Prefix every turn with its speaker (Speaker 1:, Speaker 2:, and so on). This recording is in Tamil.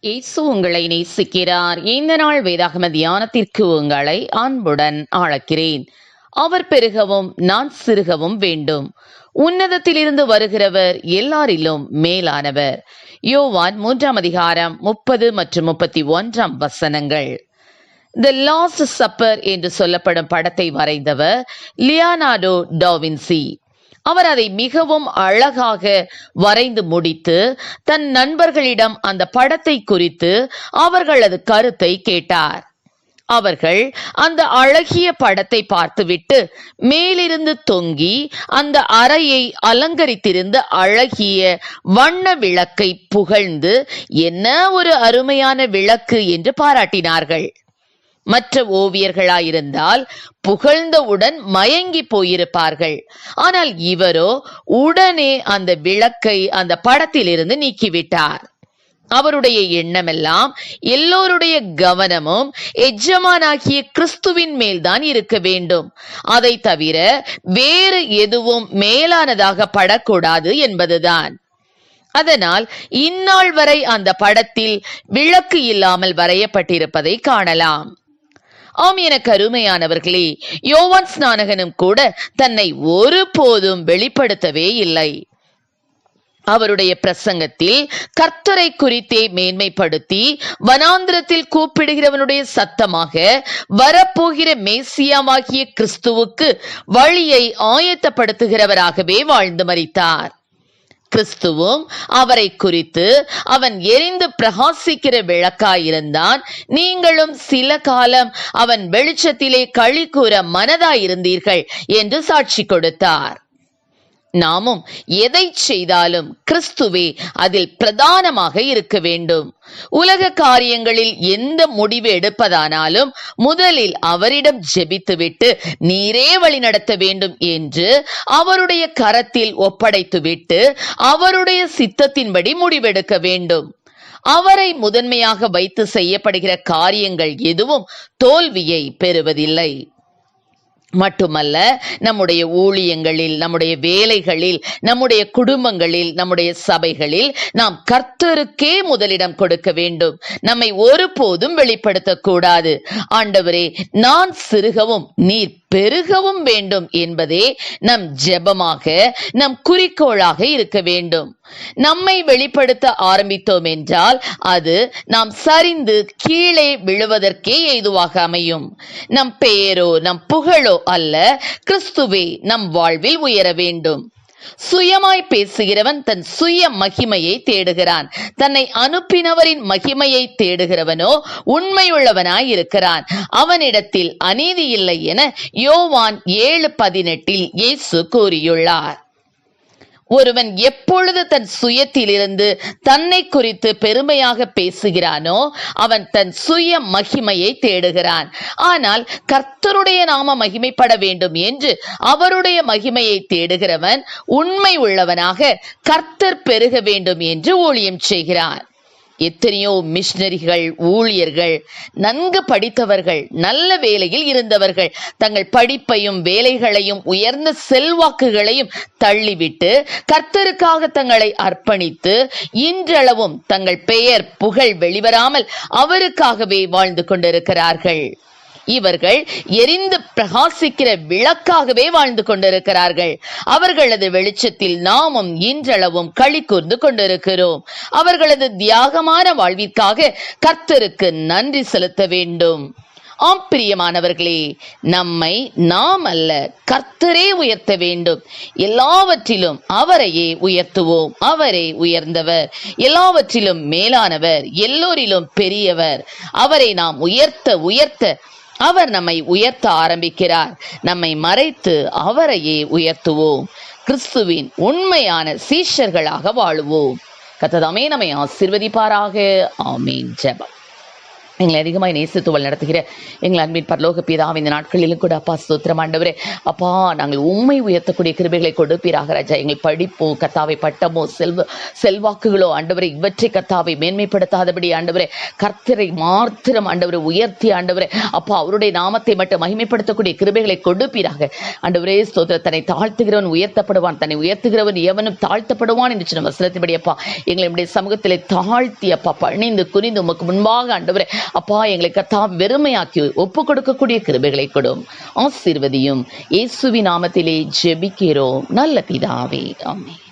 Speaker 1: இயேசு உங்களை நேசிக்கிறார். இந்த நாள் வேதாகம தியானத்திற்கு உங்களை அன்புடன் அழைக்கிறேன். அவர் பெருகவும் நான் சிறுகவும் வேண்டும். உன்னதத்திலிருந்து வருகிறவர் எல்லாரிலும் மேலானவர். யோவான் மூன்றாம் அதிகாரம் முப்பது மற்றும் முப்பத்தி ஒன்றாம் வசனங்கள். த லாஸ்ட் சப்பர் என்று சொல்லப்படும் படத்தை வரைந்தவர் லியானார்டோ டாவின்சி அவர் அதை மிகவும் அழகாக வரைந்து முடித்து தன் நண்பர்களிடம் அந்த படத்தை குறித்து அவர்களது கருத்தை கேட்டார். அவர்கள் அந்த அழகிய படத்தை பார்த்துவிட்டு மேலிருந்து தொங்கி அந்த அறையை அலங்கரித்திருந்த அழகிய வண்ண விளக்கை புகழ்ந்து என்ன ஒரு அருமையான விளக்கு என்று பாராட்டினார்கள். மற்ற ஓவியர்களாயிருந்தால் புகழ்ந்தவுடன் மயங்கி போயிருப்பார்கள். ஆனால் இவரோ உடனே அந்த விளக்கை அந்த படத்திலிருந்து நீக்கிவிட்டார். அவருடைய எண்ணமெல்லாம் எல்லோருடைய கவனமும் எஜமானாகிய கிறிஸ்துவின் மேல்தான் இருக்க வேண்டும். அதை தவிர வேறு எதுவும் மேலானதாக படக்கூடாது என்பதுதான். அதனால் இந்நாள் வரை அந்த படத்தில் விளக்கு இல்லாமல் வரையப்பட்டிருப்பதை காணலாம். ஆம் என கருமையானவர்களே யோவான் ஸ்நானகனும் கூட தன்னை ஒருபோதும் வெளிப்படுத்தவே இல்லை. அவருடைய பிரசங்கத்தில் கர்த்தரை குறித்தே மேன்மைப்படுத்தி வனாந்திரத்தில் கூப்பிடுகிறவனுடைய சத்தமாக வரப்போகிற மேசியாமாகிய கிறிஸ்துவுக்கு வழியை ஆயத்தப்படுத்துகிறவராகவே வாழ்ந்து மறித்தார் கிறிஸ்துவும் அவரை குறித்து அவன் எரிந்து பிரகாசிக்கிற விளக்காயிருந்தான். நீங்களும் சில காலம் அவன் வெளிச்சத்திலே களி கூற மனதாயிருந்தீர்கள் என்று சாட்சி கொடுத்தார். நாமும் எதை செய்தாலும் கிறிஸ்துவே அதில் பிரதானமாக இருக்க வேண்டும். உலக காரியங்களில் எந்த முடிவு எடுப்பதானாலும் முதலில் அவரிடம் ஜெபித்துவிட்டு நீரே வழி நடத்த வேண்டும் என்று அவருடைய கரத்தில் ஒப்படைத்துவிட்டு அவருடைய சித்தத்தின்படி முடிவெடுக்க வேண்டும். அவரை முதன்மையாக வைத்து செய்யப்படுகிற காரியங்கள் எதுவும் தோல்வியை பெறுவதில்லை. மட்டுமல்ல நம்முடைய ஊழியங்களில் நம்முடைய வேலைகளில் நம்முடைய குடும்பங்களில் நம்முடைய சபைகளில் நாம் கர்த்தருக்கே முதலிடம் கொடுக்க வேண்டும். நம்மை ஒருபோதும் வெளிப்படுத்தக்கூடாது. ஆண்டவரே நான் சிறுகவும் நீர் பெருகவும் வேண்டும் என்பதே நம் ஜெபமாக நம் குறிக்கோளாக இருக்க வேண்டும். நம்மை வெளிப்படுத்த ஆரம்பித்தோம் என்றால் அது நாம் சரிந்து கீழே விழுவதற்கே ஏதுவாக அமையும். நம் பெயரோ நம் புகழோ அல்ல கிறிஸ்துவே நம் வாழ்வில் உயர வேண்டும். சுயமாய் பேசுகிறவன் தன் சுய மகிமையை தேடுகிறான். தன்னை அனுப்பினவரின் மகிமையை தேடுகிறவனோ உண்மையுள்ளவனாய் இருக்கிறான். அவனிடத்தில் அநீதி இல்லை என யோவான் ஏழு பதினெட்டில் இயேசு கூறியுள்ளார். ஒருவன் எப்பொழுது தன் சுயத்திலிருந்து தன்னை குறித்து பெருமையாக பேசுகிறானோ அவன் தன் சுய மகிமையை தேடுகிறான். ஆனால் கர்த்தருடைய நாம மகிமைப்பட வேண்டும் என்று அவருடைய மகிமையை தேடுகிறவன் உண்மை உள்ளவனாக கர்த்தர் பெருக வேண்டும் என்று ஊழியம் செய்கிறான் எத்தனையோ மிஷினரிகள் ஊழியர்கள் நன்கு படித்தவர்கள் நல்ல வேலையில் இருந்தவர்கள் தங்கள் படிப்பையும் வேலைகளையும் உயர்ந்த செல்வாக்குகளையும் தள்ளிவிட்டு கர்த்தருக்காக தங்களை அர்ப்பணித்து இன்றளவும் தங்கள் பெயர் புகழ் வெளிவராமல் அவருக்காகவே வாழ்ந்து கொண்டிருக்கிறார்கள். இவர்கள் எரிந்து பிரகாசிக்கிற விளக்காகவே வாழ்ந்து கொண்டிருக்கிறார்கள். அவர்களது வெளிச்சத்தில் நாமும் இன்றளவும் களி கூர்ந்து கொண்டிருக்கிறோம். அவர்களது தியாகமான வாழ்விற்காக கர்த்தருக்கு நன்றி செலுத்த வேண்டும். ஆம் பிரியமானவர்களே நம்மை நாம் அல்ல கர்த்தரே உயர்த்த வேண்டும். எல்லாவற்றிலும் அவரையே உயர்த்துவோம். அவரே உயர்ந்தவர். எல்லாவற்றிலும் மேலானவர். எல்லோரிலும் பெரியவர். அவரை நாம் உயர்த்த உயர்த்த அவர் நம்மை உயர்த்த ஆரம்பிக்கிறார். நம்மை மறைத்து அவரையே உயர்த்துவோம். கிறிஸ்துவின் உண்மையான சீஷர்களாக வாழுவோம். கத்ததாமே நம்மை ஆசிர்வதிப்பாராக. ஆமீன். ஜெபம். எங்களை அதிகமாக நேசித்து வழி நடத்துகிற எங்கள் அன்பின் பரலோக பிதாவை இந்த நாட்களிலும் கூட அப்பா ஸ்தோத்திரம் ஆண்டவரே. அப்பா நாங்கள் உண்மை உயர்த்தக்கூடிய கிருபைகளை கொடுப்பீராக ராஜா எங்கள் படிப்போ கத்தாவை பட்டமோ செல்வ செல்வாக்குகளோ ஆண்டவரை இவற்றை கத்தாவை மேன்மைப்படுத்தாதபடி ஆண்டவரே. கர்த்தரை மாத்திரம் ஆண்டவரை உயர்த்தி ஆண்டவரே. அப்பா அவருடைய நாமத்தை மட்டும் மகிமைப்படுத்தக்கூடிய கிருபைகளை கொடுப்பீராக. ஆண்டவரே ஸ்தோத்திர தன்னை தாழ்த்துகிறவன் உயர்த்தப்படுவான் தன்னை உயர்த்துகிறவன் எவனும் தாழ்த்தப்படுவான் என்று சொன்ன வசனத்தின்படி அப்பா. எங்களுடைய சமூகத்திலே தாழ்த்தி அப்பா பணிந்து குனிந்து உமக்கு முன்பாக ஆண்டவரே அப்பா எங்களை கத்தா வெறுமையாக்கி ஒப்பு கொடுக்கக்கூடிய கிருபைகளை கொடும். ஆசீர்வதியும். இயேசுவின் நாமத்திலே ஜெபிக்கிறோம். நல்ல பிதாவே. ஆமே